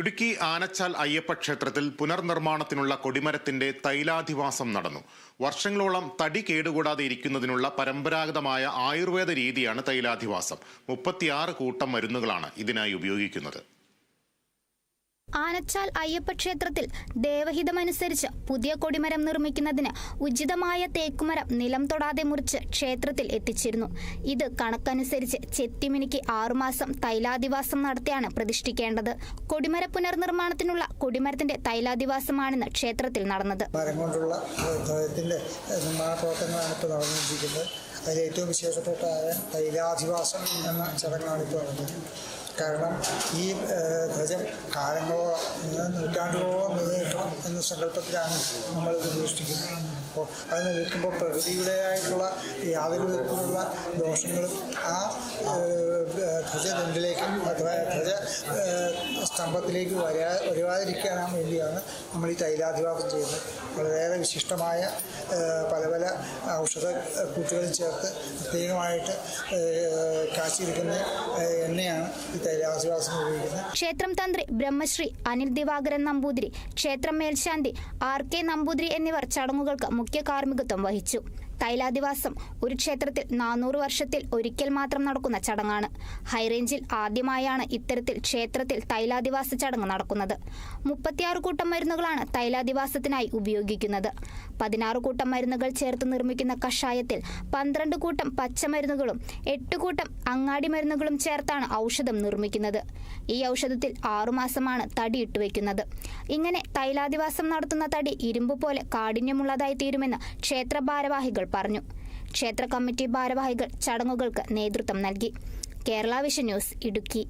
ഇടുക്കി ആനച്ചാൽ അയ്യപ്പ ക്ഷേത്രത്തിൽ പുനർനിർമ്മാണത്തിനുള്ള കൊടിമരത്തിന്റെ തൈലാധിവാസം നടന്നു. വർഷങ്ങളോളം തടി കേടുകൂടാതെ ഇരിക്കുന്നതിനുള്ള പരമ്പരാഗതമായ ആയുർവേദ രീതിയാണ് തൈലാധിവാസം. മുപ്പത്തിയാറ് കൂട്ടം മരുന്നുകളാണ് ഇതിനായി ഉപയോഗിക്കുന്നത്. ആനച്ചാൽ അയ്യപ്പ ക്ഷേത്രത്തിൽ ദേവഹിതമനുസരിച്ച് പുതിയ കൊടിമരം നിർമ്മിക്കുന്നതിന് ഉചിതമായ തേക്കുമരം നിലം തൊടാതെ മുറിച്ച് ക്ഷേത്രത്തിൽ എത്തിച്ചിരുന്നു. ഇത് കണക്കനുസരിച്ച് ചെത്തിമിനിക്ക് ആറുമാസം തൈലാധിവാസം നടത്തിയാണ് പ്രതിഷ്ഠിക്കേണ്ടത്. കൊടിമര പുനർനിർമ്മാണത്തിനുള്ള കൊടിമരത്തിന്റെ തൈലാധിവാസമാണെന്ന് ക്ഷേത്രത്തിൽ നടന്നത്. കൊണ്ടുള്ള നിർമ്മാണ നടന്നുകൊണ്ടിരിക്കുന്നത്. അതിൽ ഏറ്റവും വിശേഷപ്പെട്ട തൈലാധിവാസം എന്ന ചടങ്ങാണ് ഇപ്പോൾ നടന്നത്. കാരണം ഈ ധ്വജം കാലങ്ങളോളം നൂറ്റാണ്ടുകളോളം നിലനിൽക്കണം എന്ന സങ്കല്പത്തിലാണ് നമ്മൾ ഇത് ഉപേക്ഷിക്കുന്നത്. അപ്പോൾ അത് നിൽക്കുമ്പോൾ പ്രകൃതിയുടേതായിട്ടുള്ള യാതൊരു വിധത്തിലുള്ള ദോഷങ്ങളും ആ ധ്വജ ധ്വജദണ്ടിലേക്കും അഥവാ ധ്വജ സ്തംഭത്തിലേക്ക് വരാ വരുവാതിരിക്കാൻ വേണ്ടിയാണ് നമ്മൾ ഈ തൈലാധിവാസം ചെയ്യുന്നത്. വളരെയേറെ വിശിഷ്ടമായ പല പല ഔഷധ കൂട്ടുകളിൽ ചേർത്ത് പ്രത്യേകമായിട്ട് കാച്ചിരിക്കുന്ന എണ്ണയാണ് ഈ തൈലാധിവാസം ഉപയോഗിക്കുന്നത്. ക്ഷേത്രം തന്ത്രി ബ്രഹ്മശ്രീ അനിൽ ദിവാകരൻ നമ്പൂതിരി ക്ഷേത്രം മേൽശാന്തി ആർ കെ നമ്പൂതിരി എന്നിവർ ചടങ്ങുകൾക്ക് മുഖ്യ കാർമ്മികത്വം വഹിച്ചു. തൈലാദിവാസം ഒരു ക്ഷേത്രത്തിൽ നാനൂറ് വർഷത്തിൽ ഒരിക്കൽ മാത്രം നടക്കുന്ന ചടങ്ങാണ്. ഹൈറേഞ്ചിൽ ആദ്യമായാണ് ഇത്തരത്തിൽ ക്ഷേത്രത്തിൽ തൈലാദിവാസ ചടങ്ങ് നടക്കുന്നത്. മുപ്പത്തിയാറ് കൂട്ടം മരുന്നുകളാണ് തൈലാദിവാസത്തിനായി ഉപയോഗിക്കുന്നത്. പതിനാറ് കൂട്ടം മരുന്നുകൾ ചേർത്ത് നിർമ്മിക്കുന്ന കഷായത്തിൽ പന്ത്രണ്ട് കൂട്ടം പച്ചമരുന്നുകളും എട്ട് കൂട്ടം അങ്ങാടി മരുന്നുകളും ചേർത്താണ് ഔഷധം നിർമ്മിക്കുന്നത്. ഈ ഔഷധത്തിൽ ആറുമാസമാണ് തടി ഇട്ടുവെക്കുന്നത് ഇങ്ങനെ തൈലാദിവാസം നടത്തുന്ന തടി ഇരുമ്പ് പോലെ കാഠിന്യമുള്ളതായി തീരുമെന്ന് ക്ഷേത്ര ഭാരവാഹികൾ പറഞ്ഞു. ക്ഷേത്ര കമ്മിറ്റി ഭാരവാഹികൾ ചടങ്ങുകൾക്ക് നേതൃത്വം നൽകി. Kerala vision news Idukki.